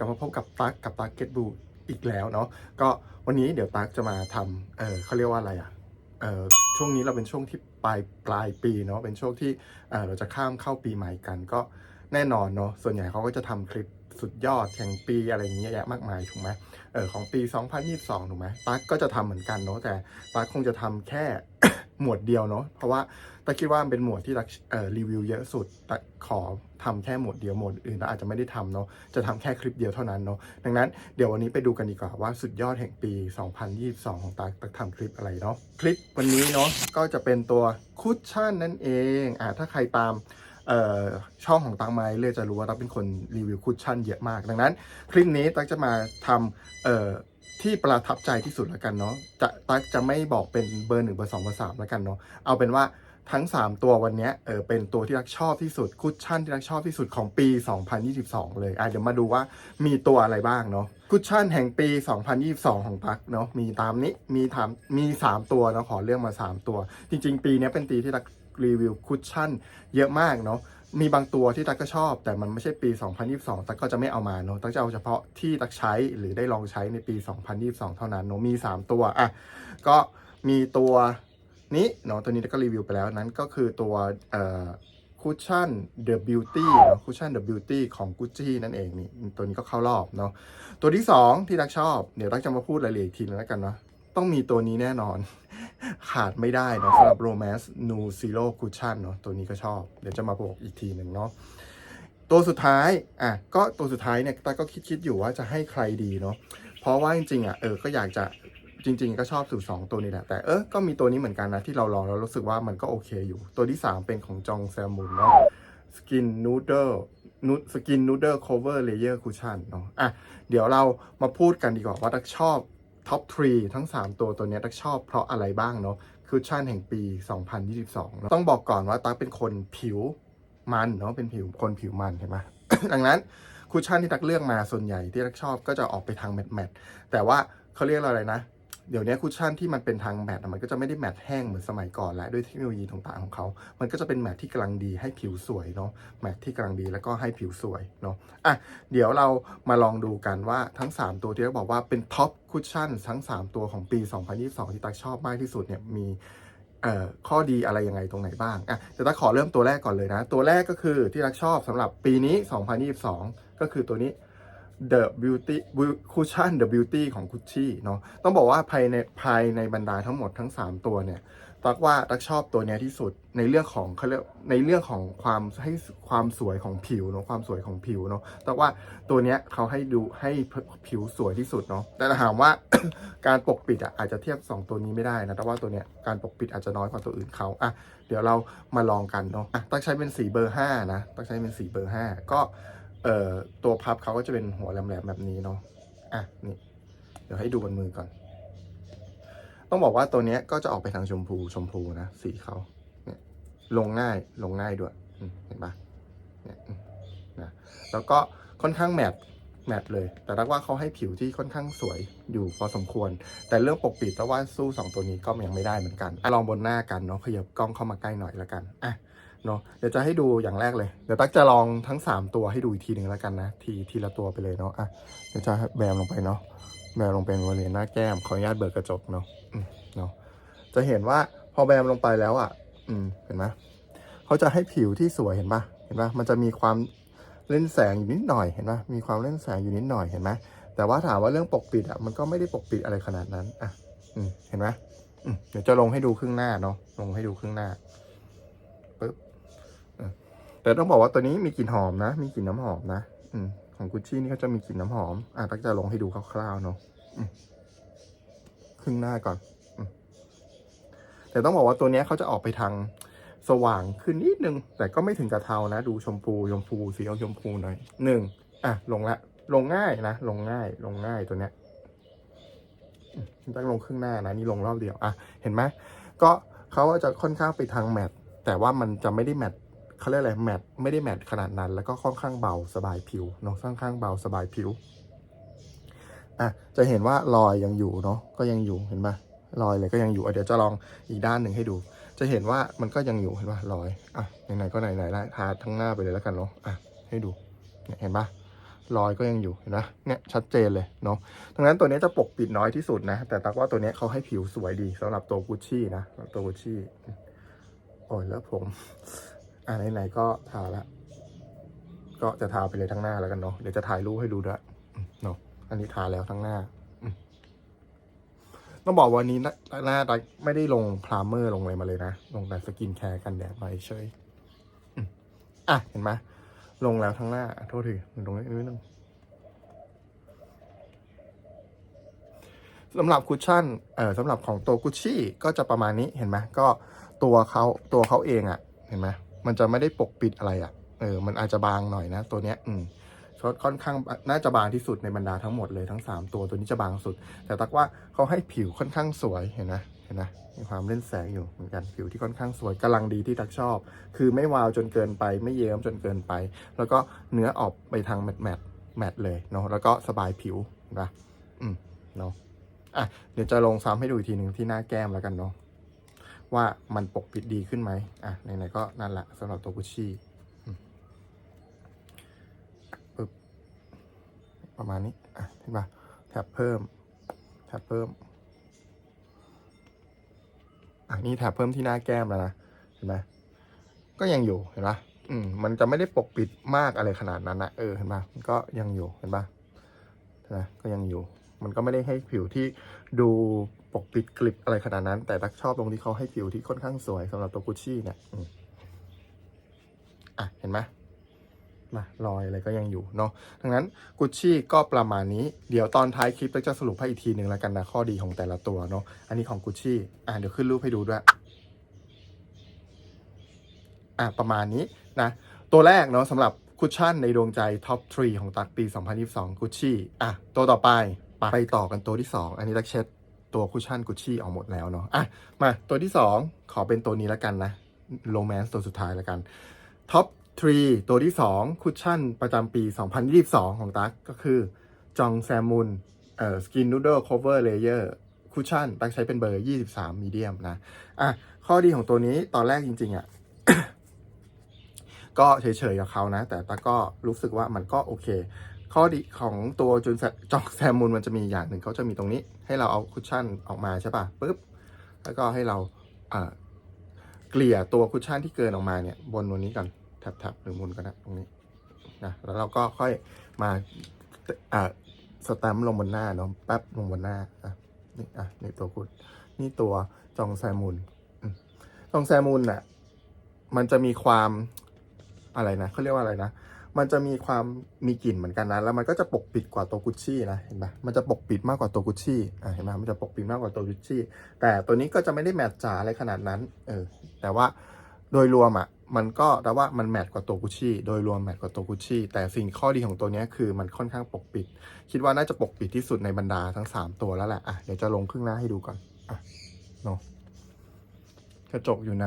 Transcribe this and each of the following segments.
กลับมาพบกับตั๊กกับตั๊กเก็ตบูอีกแล้วเนาะก็วันนี้เดี๋ยวตั๊กจะมาทำเออเขาเรียกว่าอะไรอะ่ะเออช่วงนี้เราเป็นช่วงที่ปลายปลายปีเนาะเป็นช่วงที่เออเราจะข้ามเข้าปีใหม่กัน ก็แน่นอนเนาะส่วนใหญ่เขาก็จะทำคลิปสุดยอดแข่งปีอะไรอย่างเงี้ยเยอะมากมายถูกไหมเออของปี 2022ถูกไหมตั๊กก็จะทำเหมือนกันเนาะแต่ตั๊กคงจะทำแค่ หมวดเดียวเนาะเพราะว่าตักคิดว่ามันเป็นหมวดที่ตักเอ่อรีวิวเยอะสุดแตั๊กขอทำแค่หมวดเดียวหมวดอื่นตาอาจจะไม่ได้ทำเนาะจะทำแค่คลิปเดียวเท่านั้นเนาะดังนั้นเดี๋ยววันนี้ไปดูกันดีกว่าว่าสุดยอดแห่งปี 2022 ของตักตักทำคลิปอะไรเนาะคลิปวันนี้เนาะก็จะเป็นตัวคุชชั่นนั่นเองอ่าถ้าใครตามเอ่อช่องของตังไม้เลยจะรู้ว่าตักเป็นคนรีวิวคุชชั่นเยอะมาก ดังนั้น คลิปนี้ตักจะมาทำเอ่อ ที่ประทับใจที่สุดแล้วกันเนาะจะตักจะไม่บอกเป็นเบอร์หนึ่งเบอร์สองเบอร์สามแล้วกันเนาะเอาเป็นว่าทั้ง 3 ตัววันนี้เออเป็นตัวที่รักชอบที่สุดคุชชั่นที่รักชอบที่สุดของปี 2022 เลยอะเดี๋ยวมาดูว่ามีตัวอะไรบ้างเนาะคุชชั่นแห่งปี 2022 ของตักเนาะมีตามนี้มีถามมี 3 ตัวเนาะขอเลือกมา 3 ตัว จริง ๆ ปีนี้เป็นปีที่ตักรีวิวคุชชั่นเยอะมากเนาะ มีบางตัวที่ตักก็ชอบ แต่มันไม่ใช่ปี 2022 ตักก็จะไม่เอามาเนาะตักจะเอาเฉพาะที่ตักใช้หรือได้ลองใช้ในปี 2022 เท่านั้นเนาะมี 3 ตัวอะก็มีตัวนี้เนาะตัวนี้ตัก็รีวิวไปแล้วนั้นก็คือตัวเอ่อคุชชั่น The Beauty เนาะคุชชั่น The Beauty ของ Gucci นั่นเองนี่ตัวนี้ก็เข้ารอบเนาะตัวที่ 2 ที่รักชอบ เดี๋ยวรักจะมาพูดรายละเอียดอีกทีนึงแล้วกันเนาะต้องมีตัวนี้แน่นอน ขาดไม่ได้เนาะสำหรับ Romance No Zero Cushion เนาะตัวนี้ก็ชอบ เดี๋ยวจะมาบอกอีกทีหนึ่งเนาะตัวสุดท้ายอะก็ตัวสุดท้ายเนี่ยตาก็คิดคิดอยู่ว่าจะให้ใครดีเนาะเพราะว่าจริงๆอะเออก็อยากจะจริง ๆ ก็ชอบสูตรสองตัวนี้แหละ แต่เออก็มีตัวนี้เหมือนกันนะ ที่เราลองแล้วรู้สึกว่ามันก็โอเคอยู่ ตัวที่ 3 เป็นของจองแซมมุนเนาะสกินนูเดิลนูสกินนูเดิลโคเวอร์เลเยอร์คูชั่นเนาะอะเดี๋ยวเรามาพูดกันดีกว่าว่าตักชอบ ท็อป3ทั้ง 3 ตัวตัวนี้ตักชอบเพราะอะไรบ้างเนาะคุชั่นแห่งปี 2022เนอะต้องบอกก่อนว่าตักเป็นคนผิวมันเนาะเป็นผิวคนผิวมันเห็นไหมดังนั้นคุชชั่นที่ตักเลือกมาส่วนใหญ่ที่ตักชอบก็จะออกไปทางแมตต์แมตต์แต่ว่าเขาเรียกอะไรนะ เดี๋ยวนี้คุชชั่นที่มันเป็นทางแมตต์มันก็จะไม่ได้แมตต์แห้งเหมือนสมัยก่อนแล้วด้วยเทคโนโลยีต่างๆของเขา มันก็จะเป็นแมตต์ที่กำลังดีให้ผิวสวยเนาะแมตต์ที่กำลังดีแล้วก็ให้ผิวสวยเนาะอะเดี๋ยวเรามาลองดูกันว่าทั้ง 3 ตัวที่เราบอกว่าเป็นท็อปคุชชั่นทั้ง 3 ตัวของปี 2022 ที่ตักชอบมากที่สุดเนี่ยมีเอ่อข้อดีอะไรยังไงตรงไหนบ้างอะเดี๋ยวตักขอเริ่มตัวแรกก่อนเลยนะ ตัวแรกก็คือที่ตักชอบสำหรับปีนี้ 2022 ก็คือตัวนี้ The Beauty Cushion The Beauty ของ Gucci เนาะต้องบอกว่าภายในภายในบรรดาทั้งหมดทั้ง 3 ตัวเนี่ยตักว่าตักชอบตัวเนี้ยที่สุดในเรื่องของเขาเรียกในเรื่องของความให้ความสวยของผิวเนาะความสวยของผิวเนาะตักว่าตัวเนี้ยเขาให้ดูให้ผิวสวยที่สุดเนาะแต่ถามว่า การปกปิดอะอาจจะเทียบ 2 ตัวนี้ไม่ได้นะแต่ว่าตัวเนี้ยการปกปิดอาจจะน้อยกว่าตัวอื่นเขาอะเดี๋ยวเรามาลองกันเนาะะตักใช้เป็นสีเบอร์5นะตักใช้เป็นสีเบอร์5ก็ เอ่อตัวพับเขาก็จะเป็นหัวแหลมๆแบบนี้เนาะอะนี่เดี๋ยวให้ดูบนมือก่อน ต้องบอกว่าตัวเนี้ยก็จะออกไปทางชมพูชมพูนะสีเขาเนี่ยลงง่ายลงง่ายด้วยเห็นปะเนี่ยนะแล้วก็ค่อนข้างแมทแมทเลย แต่ถ้าว่าเขาให้ผิวที่ค่อนข้างสวยอยู่พอสมควร แต่เรื่องปกปิดแต่ว่าสู้สองตัวนี้ก็ยังไม่ได้เหมือนกันอลองบนหน้ากันเนาะขยับกล้องเข้ามาใกล้หน่อยละกันอะ เนาะเดี๋ยวจะให้ดูอย่างแรกเลย เดี๋ยวตั๊กจะลองทั้ง 3 ตัวให้ดูอีกทีหนึ่งแล้วกันนะ ทีทีละตัวไปเลยเนาะอะเดี๋ยวจะแบมลงไปเนาะแบมลงไปบริเวณหน้าแก้มขออนุญาตเบิกกระจกเนาะเนาะจะเห็นว่าพอแบมลงไปแล้วอะ อืมเห็นไหมเขาจะให้ผิวที่สวยเห็นปะเห็นปะมันจะมีความเล่นแสงอยู่นิดหน่อยเห็นปะมีความเล่นแสงอยู่นิดหน่อยเห็นไหมแต่ว่าถามว่าเรื่องปกปิดอะมันก็ไม่ได้ปกปิดอะไรขนาดนั้นอะอืมเห็นไหมเดี๋ยวจะลงให้ดูครึ่งหน้าเนาะลงให้ดูครึ่งหน้า แต่ต้องบอกว่าตัวนี้มีกลิ่นหอมนะ มีกลิ่นน้ำหอมนะอืมของกุชชี่นี่เขาจะมีกลิ่นน้ำหอม อะตักจะลงให้ดูคร่าวๆเนาะครึ่งหน้าก่อนอแต่ต้องบอกว่าตัวนี้เขาจะออกไปทางสว่างขึ้นนิดนึง แต่ก็ไม่ถึงกระเทานะ ดูชมพูชมพูสีออกชมพูหน่อยหนึ่งอะลงละ ลงง่ายนะ ลงง่าย ลงง่ายตัวเนี้ยตั้งลงครึ่งหน้านะนี่ลงรอบเดียวอะเห็นไหมก็เขาจะค่อนข้างไปทางแมตแต่ว่ามันจะไม่ได้แมต เขาเรียกอะไรแมทไม่ได้แมทขนาดนั้น แล้วก็ค่อนข้างเบาสบายผิวเนาะค่อนข้างเบาสบายผิวอะจะเห็นว่ารอยยังอยู่เนาะก็ยังอยู่เห็นปะรอยเลยก็ยังอยู่เดี๋ยวจะลองอีกด้านหนึ่งให้ดู จะเห็นว่ามันก็ยังอยู่เห็นปะรอยอะไหนๆก็ไหนๆแล้วทาทั้งหน้าไปเลยแล้วกันเนาะอะให้ดูเนี่ยเห็นปะรอยก็ยังอยู่เห็นไหมเนี่ยชัดเจนเลยเนาะดังนั้นตัวนี้จะปกปิดน้อยที่สุดนะ แต่ตักว่าตัวนี้เขาให้ผิวสวยดีสำหรับตัวกุชชี่นะตัวกุชชี่โอ้ยแล้วผม อ่าไหนๆก็ทาละ ก็จะทาไปเลยทั้งหน้าแล้วกันเนาะเดี๋ยวจะถ่ายรูปให้ดูด้วยเนาะอันนี้ทาแล้วทั้งหน้าต้องบอกวันนี้หน้าหน้าดักไม่ได้ลงพรามเมอร์ลงอะไรมาเลยนะ ลงแต่สกินแคร์กันแดดมาเฉยอะ เห็นไหมลงแล้วทั้งหน้า โทษทีตรงนี้นิดนึงสำหรับคุชชั่นเอ่อสำหรับของตัวกุชชี่ก็จะประมาณนี้เห็นไหมก็ตัวเขาตัวเขาเองอะ่ะ เห็นไหม มันจะไม่ได้ปกปิดอะไรอะ่ะ เออ มันอาจจะบางหน่อยนะ ตัวเนี้ย อืมค่อนข้างน่าจะบางที่สุดในบรรดาทั้งหมดเลยทั้ง 3 ตัวตัวนี้จะบางสุด แต่ตักว่าเขาให้ผิวค่อนข้างสวยเห็นนะเห็นนะมีความเล่นแสงอยู่เหมือนกันผิวที่ค่อนข้างสวยกำลังดีที่ตักชอบ คือไม่วาวจนเกินไปไม่เยิ้มจนเกินไป แล้วก็เนื้อออกไปทางแมตแมตแมตเลยเนาะแล้วก็สบายผิวนะอืมเนาะอะเดี๋ยวจะลงซ้ำให้ดูอีกทีหนึ่งที่หน้าแก้มแล้วกันเนาะ ว่ามันปกปิดดีขึ้นไหมอะไหนๆก็นั่นแหละสำหรับตัวกุชชี่ประมาณนี้อะเห็นปะแท็บเพิ่มแท็บเพิ่มอะนี่แท็บเพิ่มที่หน้าแก้มแล้วนะเห็นไหมก็ยังอยู่เห็นปะอืมมันจะไม่ได้ปกปิดมากอะไรขนาดนั้นนะเออเห็นปะมันก็ยังอยู่เห็นปะนะก็ยังอยู่ มันก็ไม่ได้ให้ผิวที่ดู ปกปิดกลิบอะไรขนาดนั้น แต่ตักชอบตรงที่เขาให้ผิวที่ค่อนข้างสวยสำหรับตัวกุชชี่เนี่ยอะเห็นไหมมารอยอะไรก็ยังอยู่เนาะ ดังนั้นกุชชี่ก็ประมาณนี้ เดี๋ยวตอนท้ายคลิปเราจะสรุปให้อีกทีหนึ่งแล้วกันนะข้อดีของแต่ละตัวเนาะ อันนี้ของกุชชี่ อะเดี๋ยวขึ้นรูปให้ดูด้วย อะประมาณนี้นะ ตัวแรกเนาะสำหรับคุชชั่นในดวงใจท็อป3ของตักปี 2022กุชชี่ อะตัวต่อไป ไปไปต่อกันตัวที่ 2 อันนี้ตักเช็ด ตัวคุชชั่นกุชชี่ออกหมดแล้วเนาะอะมาตัวที่ 2 ขอเป็นตัวนี้แล้วกันนะโรแมนส์ตัวสุดท้ายแล้วกันท็อป3ตัวที่ 2 คุชชั่นประจำปี 2022 ของตั๊กก็คือจองแซมมุนเอ่อสกินนูเดิล cover layer คุชชั่นตั๊กใช้เป็นเบอร์ 23มีเดียมนะอะข้อดีของตัวนี้ตอนแรกจริง ๆอะก็เฉยๆกับเขานะ แต่ตั๊กก็รู้สึกว่ามันก็โอเค ข้อดีของตัวจุนจองแซมมุนมันจะมีอย่างหนึ่งเขาจะมีตรงนี้ ให้เราเอาคุชชั่นออกมาใช่ป่ะปุ๊บแล้วก็ให้เราเกลี่ยตัวคุชชั่นที่เกินออกมาเนี่ยบนตรงนี้ก่อนแท็บๆหรือมุนก็ได้ตรงนี้นะแล้วเราก็ค่อยมาอ่าสแตมป์ลงบนหน้าเนาะแป๊บลงบนหน้าอะนี่อะนี่ตัวคุณนี่ตัวจองแซมุนจองแซมุนอะมันจะมีความอะไรนะเขาเรียกว่าอะไรนะ มันจะมีความมีกลิ่นเหมือนกันนะ แล้วมันก็จะปกปิดกว่าตัวกุชชี่นะ เห็นปะมันจะปกปิดมากกว่าตัวกุชชี่อะเห็นไหมมันจะปกปิดมากกว่าตัวกุชชี่ แต่ตัวนี้ก็จะไม่ได้แมทจ๋าอะไรขนาดนั้น เออ แต่ว่าโดยรวมอะ มันก็แต่ว่ามันแมทกว่าตัวกุชชี่ โดยรวมแมทกว่าตัวกุชชี่ แต่สิ่งข้อดีของตัวนี้คือมันค่อนข้างปกปิด คิดว่าน่าจะปกปิดที่สุดในบรรดาทั้ง 3 ตัวแล้วแหละ อะ เดี๋ยวจะลงครึ่งหน้าให้ดูก่อน อะเนาะกระจกอยู่ไหน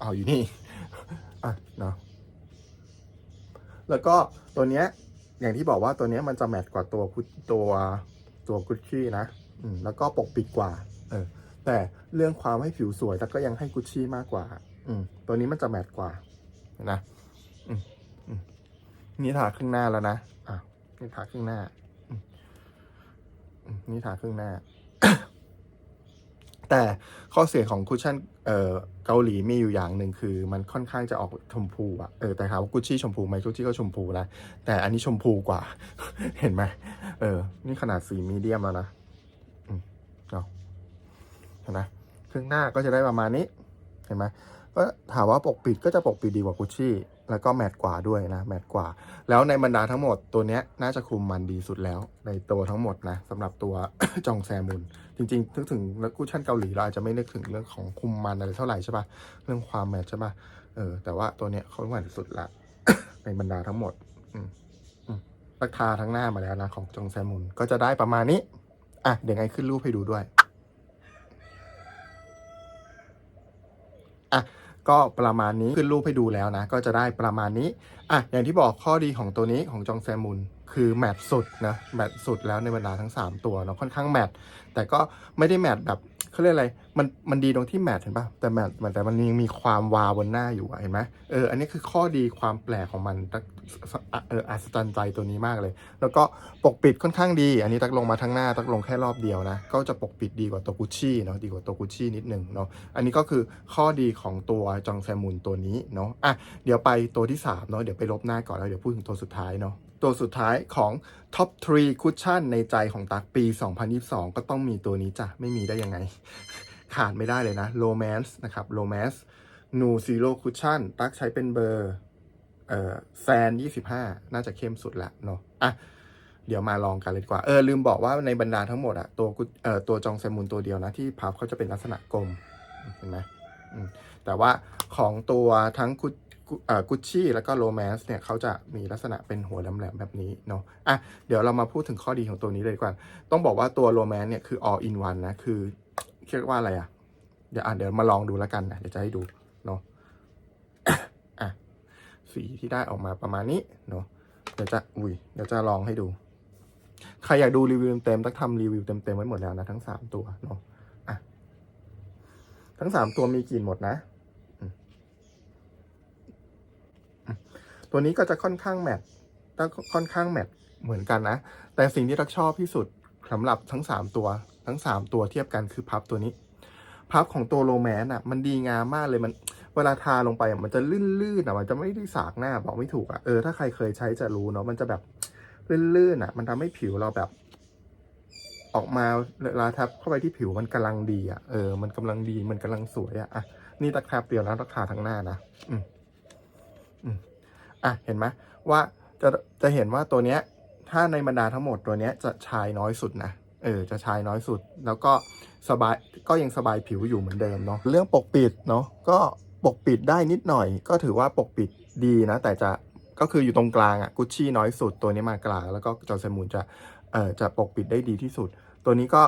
เอาอยู่นี่ อะเนาะ แล้วก็ตัวเนี้ยอย่างที่บอกว่าตัวเนี้ยมันจะแมทกว่าตัวตัวตัวกุชชี่นะอืมแล้วก็ปกปิดกว่าเออแต่เรื่องความให้ผิวสวยแต่ก็ยังให้กุชชี่มากกว่า อืมตัวนี้มันจะแมทกว่านะอืมอืมนี่ทาครึ่งหน้าแล้วนะอะนี่ทาครึ่งหน้านี่ทาครึ่งหน้า แต่ข้อเสียของคุชชั่น เออเกาหลีมีอยู่อย่างหนึ่งคือมันค่อนข้างจะออกชมพูอะเออแต่ถามว่ากุชชี่ชมพูไหมกุชชี่ก็ชมพูนะแต่อันนี้ชมพูกว่า เห็นไหมเออ นี่ขนาดสีมีเดียมแล้วนะอืมเนาะเห็นไหมครึ่งหน้าก็จะได้ประมาณนี้ เห็นไหมก็ถามว่าปกปิดก็จะปกปิดดีกว่ากุชชี่แล้วก็แมทกว่าด้วยนะแมทกว่า แล้วในบรรดาทั้งหมดตัวเนี้ยน่าจะคุมมันดีสุดแล้ว ในตัวทั้งหมดนะสำหรับตัวจองแซมุน จริงๆนึกถึงแล้วกุชชั่นเกาหลีเราอาจจะไม่นึกถึงเรื่องของคุมมันอะไรเท่าไหร่ใช่ปะเรื่องความแมทใช่ปะเออแต่ว่าตัวเนี้ยเขาแมทสุดละ ในบรรดาทั้งหมดราคาทั้งหน้ามาแล้วนะของจองแซมุนก็จะได้ประมาณนี้ อะ เดี๋ยวไงขึ้นรูปให้ดูด้วย อะก็ประมาณนี้ขึ้นรูปให้ดูแล้วนะ ก็จะได้ประมาณนี้ อะอย่างที่บอกข้อดีของตัวนี้ของจองแซมุน คือแมทสุดนะแมทสุดแล้วในบรรดาทั้ง 3 ตัวเนาะค่อนข้างแมทแต่ก็ไม่ได้แมทแบบเขาเรียกอะไรมันมันดีตรงที่แมทเห็นป่ะแต่แมทแต่มันยังมีความวาวบนหน้าอยู่เห็นไหมเอออันนี้คือข้อดีความแปลกของมันตักเอออัศจรรย์ใจตัวนี้มากเลย แล้วก็ปกปิดค่อนข้างดี อันนี้ตักลงมาทั้งหน้าตักลงแค่รอบเดียวนะก็จะปกปิดดีกว่าตัวกุชชี่เนาะดีกว่าตัวกุชชี่นิดหนึ่งเนาะอันนี้ก็คือข้อดีของตัวจองแซมุนตัวนี้เนาะอะเดี๋ยวไปตัวที่สามเนาะเดี๋ยวไปลบหน้าก่อนแล้วเดี๋ยวพูดถึงตัวสุดท้ายเนาะ ตัวสุดท้ายของ Top 3 Cushion ในใจของตักปี 2022 ก็ต้องมีตัวนี้จ้ะ ไม่มีได้ยังไง ขาดไม่ได้เลยนะ Romance นะครับ Romance Nu Zero Cushion ตักใช้เป็นเบอร์เอ่อแซน25 น่าจะเข้มสุดละเนาะอะเดี๋ยวมาลองกันเลยดีกว่า เออลืมบอกว่าในบรรดาทั้งหมดอะตัวกุเอ่อตัวจองแซมุนตัวเดียวนะ ที่พับเขาจะเป็นลักษณะกลม เห็นไหมอืมแต่ว่าของตัวทั้ง กุชชี่แล้วก็โรแมนส์เนี่ยเขาจะมีลักษณะเป็นหัวแหลมๆแบบนี้เนาะอะเดี๋ยวเรามาพูดถึงข้อดีของตัวนี้เลยดีกว่า ต้องบอกว่าตัวโรแมนส์เนี่ยคือ all in one นะ คือเรียกว่าอะไรอะเดี๋ยวอะเดี๋ยวมาลองดูแล้วกันนะเดี๋ยวจะให้ดูเนาะอะสีที่ได้ออกมาประมาณนี้เนาะเดี๋ยวจะอุ้ยเดี๋ยวจะลองให้ดู ใครอยากดูรีวิวเต็มๆต้องทำรีวิวเต็มๆไว้หมดแล้วนะทั้งสามตัวเนาะอะทั้งสามตัวมีกลิ่นหมดนะอืมอืม ตัวนี้ก็จะค่อนข้างแมทต้องค่อนข้างแมทเหมือนกันนะ แต่สิ่งที่รักชอบที่สุดสำหรับทั้งสามตัวทั้งสามตัวเทียบกันคือพับตัวนี้ พับของตัวโรแมนอะ มันดีงามมากเลยมันเวลาทาลงไปมันจะลื่นๆอะมันจะไม่ได้สากหน้าบอกไม่ถูกอะเออถ้าใครเคยใช้จะรู้เนาะมันจะแบบลื่นๆอะ มันทำให้ผิวเราแบบ ออกมาเวลาทับเข้าไปที่ผิวมันกำลังดีอะเออมันกำลังดีมันกำลังสวยอะอะนี่ตะแคบเดียวแล้วราคาทั้งหน้านะอืม อะเห็นไหมว่าจะจะเห็นว่าตัวเนี้ยถ้าในบรรดาทั้งหมดตัวเนี้ยจะชายน้อยสุดนะเออจะชายน้อยสุด แล้วก็สบายก็ยังสบายผิวอยู่เหมือนเดิมเนาะเรื่องปกปิดเนาะก็ปกปิดได้นิดหน่อย ก็ถือว่าปกปิดดีนะ แต่จะก็คืออยู่ตรงกลางอะกุชชี่น้อยสุดตัวนี้มากลางแล้วก็จอร์เซมูนจะเอ่อจะปกปิดได้ดีที่สุด ตัวนี้ก็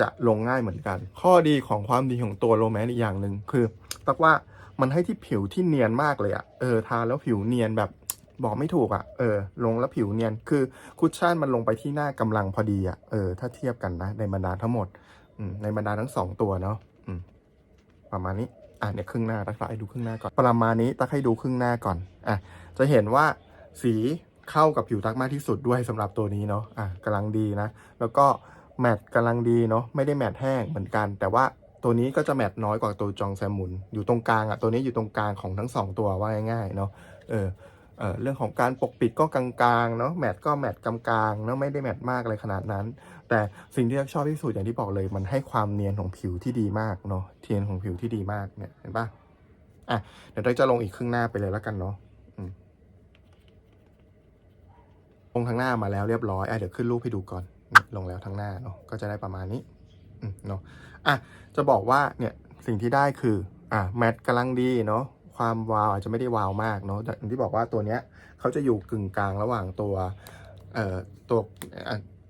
จะลงง่ายเหมือนกัน ข้อดีของความดีของตัวโรแมนอีกอย่างหนึ่งคือตักว่า มันให้ที่ผิวที่เนียนมากเลยอะเออทาแล้วผิวเนียนแบบบอกไม่ถูกอะเออ ลงแล้วผิวเนียน คือคุชชั่นมันลงไปที่หน้ากำลังพอดีอะเออ ถ้าเทียบกันนะ ในบรรดาทั้งหมด อืม ในบรรดาทั้งสองตัวเนาะ อืม ประมาณนี้ อะเนี่ยครึ่งหน้าตักให้ดูครึ่งหน้าก่อน ประมาณนี้ตักให้ดูครึ่งหน้าก่อน อะ จะเห็นว่าสีเข้ากับผิวตักมากที่สุดด้วยสำหรับตัวนี้เนาะ อะกำลังดีนะ แล้วก็แมตต์กำลังดีเนาะ ไม่ได้แมตต์แห้งเหมือนกัน แต่ว่า ตัวนี้ก็จะแมตต์น้อยกว่าตัวจองแซมมุนอยู่ตรงกลางอะตัวนี้อยู่ตรงกลางของทั้งสองตัวว่าง่ายๆเนาะเออเออเรื่องของการปกปิดก็กลางๆเนาะแมตต์ก็แมตต์กลางๆเนาะไม่ได้แมตต์มากอะไรขนาดนั้น แต่สิ่งที่ชอบที่สุดอย่างที่บอกเลยมันให้ความเนียนของผิวที่ดีมากเนาะเทียนของผิวที่ดีมากเนี่ยเห็นปะอะเดี๋ยวเราจะลงอีกครึ่งหน้าไปเลยแล้วกันเนาะลงทางหน้ามาแล้วเรียบร้อยอะเดี๋ยวขึ้นรูปให้ดูก่อนลงแล้วทางหน้าเนาะก็จะได้ประมาณนี้เนาะ อะจะบอกว่าเนี่ยสิ่งที่ได้คืออะแมทกำลังดีเนาะความวาวอาจจะไม่ได้วาวมากเนาะแต่อย่างที่บอกว่าตัวเนี้ยเขาจะอยู่กึ่งกลางระหว่างตัวเอ่อตัว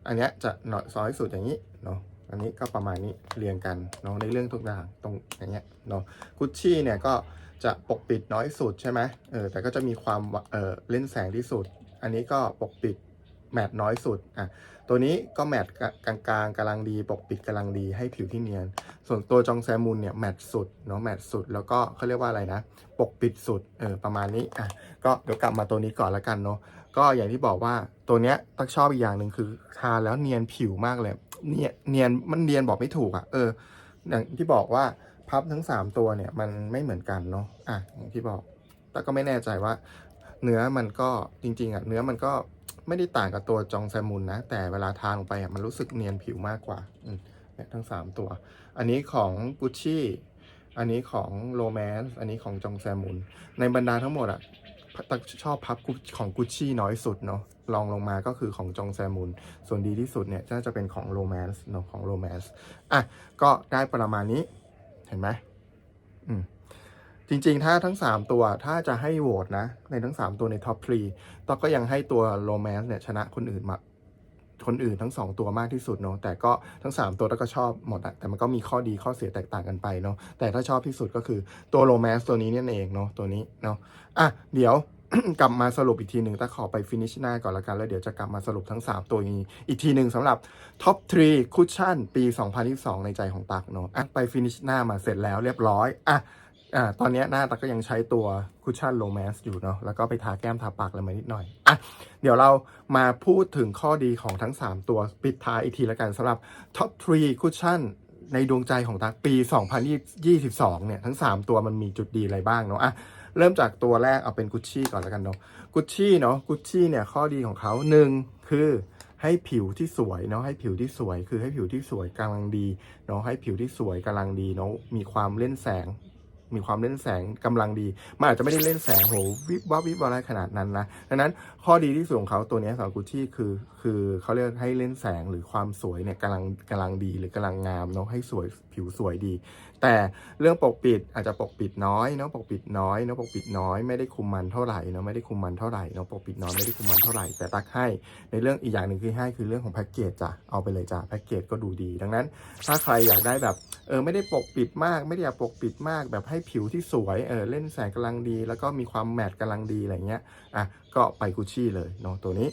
อันเนี้ยจะหน่อยซอยสุดอย่างนี้เนาะอันนี้ก็ประมาณนี้เรียงกันเนาะในเรื่องทุกอย่างตรงอย่างเงี้ยเนาะกุชชี่เนี่ยก็จะปกปิดน้อยสุดใช่ไหมเออแต่ก็จะมีความเออเล่นแสงที่สุด อันนี้ก็ปกปิด แมตต์น้อยสุดอะตัวนี้ก็แมตต์กลางกลางๆกำลังดีปกปิดกำลังดีให้ผิวที่เนียน ส่วนตัวจองแซมุนเนี่ยแมตต์สุดเนาะแมตต์สุดแล้วก็เขาเรียกว่าอะไรนะ ปกปิดสุดเออประมาณนี้อะก็เดี๋ยวกลับมาตัวนี้ก่อนละกันเนาะก็อย่างที่บอกว่าตัวเนี้ยตักชอบอีกอย่างหนึ่งคือทาแล้วเนียนผิวมากเลยเนียนเนียนมันเนียนบอกไม่ถูกอะ่ะเอออย่างที่บอกว่าพับทั้ง 3 ตัวเนี่ยมันไม่เหมือนกันเนาะอะอย่างที่บอกแต่ก็ไม่แน่ใจว่า เนื้อมันก็จริงๆอะ่ะเนื้อมันก็ ไม่ได้ต่างกับตัวจองแซมุนนะ แต่เวลาทาลงไปมันรู้สึกเนียนผิวมากกว่าเนี่ยทั้ง 3 ตัว อันนี้ของกุชชี่อันนี้ของโรแมนส์อันนี้ของจองแซมุน ในบรรดาทั้งหมดอะตักชอบพับของกุชชี่น้อยสุดเนาะลองลงมาก็คือของจองแซมุน ส่วนดีที่สุดเนี่ยน่าจะเป็นของโรแมนส์เนาะของโรแมนส์อะ ก็ได้ประมาณนี้เห็นไหมอืม จริงๆ ถ้าทั้ง 3 ตัวถ้าจะให้โหวตนะ ในทั้ง 3 ตัวในท็อปทรีตอกก็ยังให้ตัวโรแมนส์เนี่ยชนะคนอื่นมาคนอื่นทั้ง 2 ตัวมากที่สุดเนาะแต่ก็ทั้ง 3 ตัวแล้วก็ชอบหมดอะแต่มันก็มีข้อดีข้อเสียแตกต่างกันไปเนาะแต่ถ้าชอบที่สุดก็คือตัวโรแมนส์ตัวนี้นี่เองเนาะตัวนี้เนาะอะเดี๋ยว กลับมาสรุปอีกทีหนึ่งแต่ขอไปฟินิชหน้าก่อนละกัน แล้วเดี๋ยวจะกลับมาสรุปทั้ง 3 ตัวนี้ อีกทีหนึ่งสำหรับท็อป3คุชชั่นปี 2022 ในใจของตักเนาะอะไปฟินิชหน้ามาเสร็จแล้วเรียบร้อยอะ อ่าตอนนี้หน้าตักก็ยังใช้ตัวคุชชั่นโรแมนส์อยู่เนาะแล้วก็ไปทาแก้มทาปากอะไรมานิดหน่อยอะเดี๋ยวเรามาพูดถึงข้อดีของทั้ง 3 ตัวปิดท้ายอีกทีละกันสำหรับท็อป3คุชชั่นในดวงใจของตักปี 2022 เนี่ย ทั้ง 3 ตัวมันมีจุดดีอะไรบ้างเนาะอะเริ่มจากตัวแรกเอาเป็นกุชชี่ก่อนแล้วกันเนาะกุชชี่เนาะกุชชี่เนี่ยข้อดีของเขาหนึ่งคือให้ผิวที่สวยเนาะให้ผิวที่สวยคือให้ผิวที่สวยกำลังดีเนาะให้ผิวที่สวยกำลังดีเนาะมีความเล่นแสง มีความเล่นแสงกำลังดี มันอาจจะไม่ได้เล่นแสงโหวิบวับวิบวับอะไรขนาดนั้นนะดังนั้นข้อดีที่สุดของเขาตัวนี้สำหรับกุชชี่คือ คือเขาเรียกให้เล่นแสงหรือความสวยเนี่ยกำลังกำลังดีหรือกำลังงามเนาะให้สวยผิวสวยดี แต่เรื่องปกปิดอาจจะปกปิดน้อยเนาะปกปิดน้อยเนาะปกปิดน้อยไม่ได้คุมมันเท่าไหร่เนาะไม่ได้คุมมันเท่าไหร่เนาะปกปิดน้อยไม่ได้คุมมันเท่าไหร่แต่ตักให้ในเรื่องอีกอย่างหนึ่งคือให้คือเรื่องของแพ็กเกจจ้ะเอาไปเลยจ้ะแพ็กเกจก็ดูดี ดังนั้น ถ้าใครอยากได้แบบเออไม่ได้ปกปิดมาก ไม่ได้อยากปกปิดมาก แบบให้ผิวที่สวยเออเล่นแสงกำลังดี แล้วก็มีความแมทกำลังดีอะไรเงี้ยอะก็ไปกุชชี่เลยเนาะตัวนี้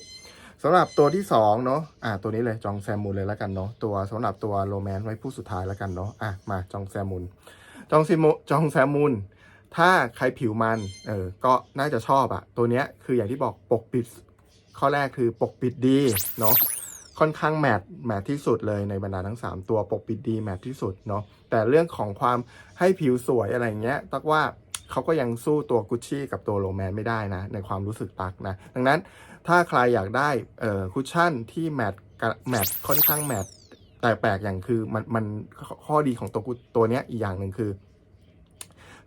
สำหรับตัวที่2เนาะอ่าตัวนี้เลยจองแซมมูนเลยแล้วกันเนาะตัวสำหรับตัวโรแมนต์ไว้ผู้สุดท้ายแล้วกันเนาะอะมาจองแซมมูนจองซิโมจองแซมมูนถ้าใครผิวมันเออก็น่าจะชอบอะตัวเนี้ยคืออย่างที่บอกปกปิดข้อแรกคือปกปิดดีเนาะค่อนข้างแมทแมทที่สุดเลยในบรรดาทั้ง 3 ตัวปกปิดดีแมทที่สุดเนาะแต่เรื่องของความให้ผิวสวยอะไรเงี้ยตักว่า เขาก็ยังสู้ตัวกุชชี่กับตัวโรแมนไม่ได้นะ ในความรู้สึกตักนะ ดังนั้นถ้าใครอยากได้เอ่อคุชชั่นที่แมทแมทค่อนข้างแมทแต่แปลกอย่างคือมันมันข้อดีของตัวตัวเนี้ยอีกอย่างหนึ่งคือ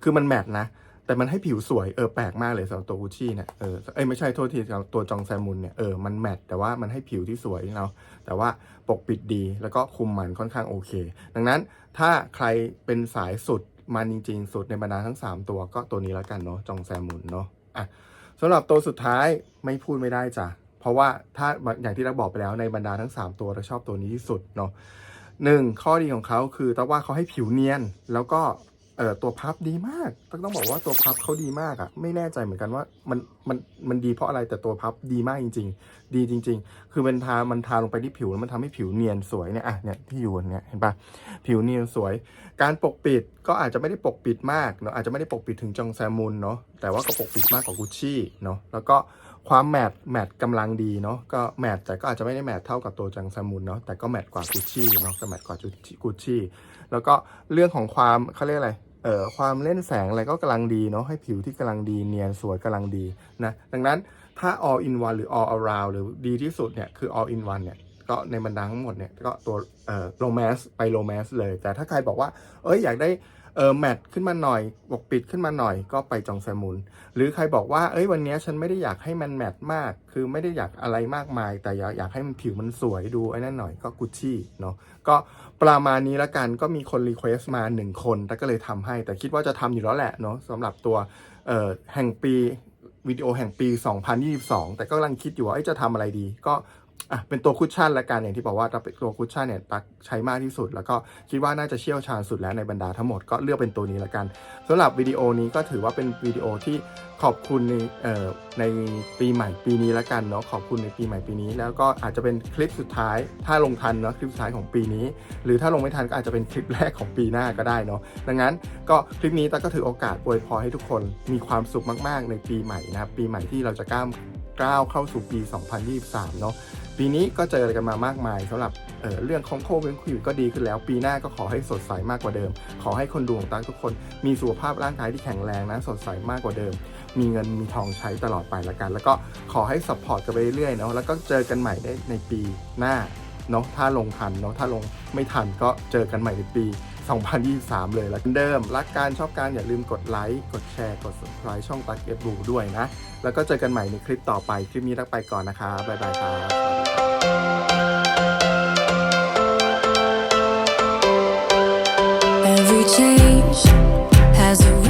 คือมันแมทนะ แต่มันให้ผิวสวยเออแปลกมากเลยสำหรับตัวกุชชี่เนี่ยเออเอ้ยไม่ใช่โทษทีสำหรับตัวจองแซมมุนเนี่ยเออมันแมทแต่ว่ามันให้ผิวที่สวยเนาะแต่ว่าปกปิดดีแล้วก็คุมมันค่อนข้างโอเค ดังนั้นถ้าใครเป็นสายสุด มันจริง ๆ สุดในบรรดาทั้ง 3 ตัวก็ตัวนี้แล้วกันเนาะจองแซมมุนเนาะอะสำหรับตัวสุดท้ายไม่พูดไม่ได้จ้ะเพราะว่าถ้าอย่างที่เราบอกไปแล้วในบรรดาทั้ง 3 ตัวเราชอบตัวนี้ที่สุดเนาะหนึ่งข้อดีของเขาคือแต่ว่าเขาให้ผิวเนียนแล้วก็ เอ่อตัวพับดีมากต้องต้องบอกว่าตัวพับเขาดีมากอะ่ะไม่แน่ใจเหมือนกันว่ามันมันมันดีเพราะอะไรแต่ตัวพับดีมากจริง ๆ ดีจริง ๆ คือมันทามันทาลงไปที่ผิวแล้วมันทำให้ผิวเนียนสวยเนี่ยอะเนี่ยที่อยู่เนี่ยเห็นปะผิวเนียนสวย การปกปิดก็อาจจะไม่ได้ปกปิดมากเนาะอาจจะไม่ได้ปกปิดถึงจองแซมมุนเนาะแต่ว่าก็ปกปิดมากกว่ากุชชี่เนาะแล้วก็ ความแมทแมทกำลังดีเนาะก็แมทแต่ก็อาจจะไม่ได้แมทเท่ากับตัวจองซมมุนเนาะแต่ก็แมทกว่ากุชชี่เนาะก็แมทกว่ากุชชี่แล้วก็เรื่องของความเขาเรียกอะไรเอ่อความเล่นแสงอะไรก็กำลังดีเนาะให้ผิวที่กำลังดีเนียนสวยกำลังดีนะดังนั้นถ้า all in one หรือ all around หรือดีที่สุดเนี่ยคือ all in one เนี่ยก็ในบรรดาทั้งหมดเนี่ยก็ตัวเอ่อโรแมนส์ไปโรแมนส์เลย แต่ถ้าใครบอกว่าเอ้ยอยากได้ เออแมทขึ้นมาหน่อยปกปิดขึ้นมาหน่อยก็ไปจองแซมมุนหรือใครบอกว่าเอ้ยวันนี้ฉันไม่ได้อยากให้มันแมทมาก คือไม่ได้อยากอะไรมากมาย แต่อยากอยากให้มันผิวมันสวยดูไอ้นั่นหน่อยก็กุชชี่เนาะก็ประมาณนี้ละกันก็มีคนรีเควสต์มา 1 คนแต่ก็เลยทำให้ แต่คิดว่าจะทำอยู่แล้วแหละเนาะสำหรับตัวเอ่อแห่งปีวิดีโอแห่งปี 2022 แต่ก็กำลังคิดอยู่ว่าจะทำอะไรดี ก็ อะเป็นตัวคุชชั่นละกันอย่างที่บอกว่าตัวคุชชั่นเนี่ยตักใช้มากที่สุด แล้วก็คิดว่าน่าจะเชี่ยวชาญสุดแล้วในบรรดาทั้งหมดก็เลือกเป็นตัวนี้ละกันสำหรับวิดีโอนี้ก็ถือว่าเป็นวิดีโอที่ขอบคุณในเอ่อในปีใหม่ปีนี้ละกันเนาะขอบคุณในปีใหม่ปีนี้ แล้วก็อาจจะเป็นคลิปสุดท้าย ถ้าลงทันเนาะคลิปสุดท้ายของปีนี้ หรือถ้าลงไม่ทันก็อาจจะเป็นคลิปแรกของปีหน้าก็ได้เนาะดังนั้นก็คลิปนี้ตักก็ถือโอกาสอวยพรให้ทุกคนมีความสุขมาก ๆ ในปีใหม่นะครับปีใหม่ที่เราจะก้าวก้าวเข้าสู่ปี 2023 เนาะ ปีนี้ก็เจออะไรกันมามากมายสำหรับเเรื่องของโควิดก็ดีขึ้นแล้ว ปีหน้าก็ขอให้สดใสมากกว่าเดิม ขอให้คนดูของตั๊กทุกคนมีสุขภาพร่างกายที่แข็งแรงนะสดใสมากกว่าเดิม มีเงินมีทองใช้ตลอดไปละกัน แล้วก็ขอให้สปอร์ตกันไปเรื่อยๆเนาะแล้วก็เจอกันใหม่ได้ในปีหน้าเนาะถ้าลงทันเนาะถ้าลงไม่ทันก็เจอกันใหม่ในปี 2023 เลยแล้วกันเดิม รักการชอบการอย่าลืมกดไลค์กดแชร์กด subscribe ช่องตักเก็ตบูด้วยนะ แล้วก็เจอกันใหม่ในคลิปต่อไป คลิปนี้ตักไปก่อนนะคะบ๊ายบายครับ change has a.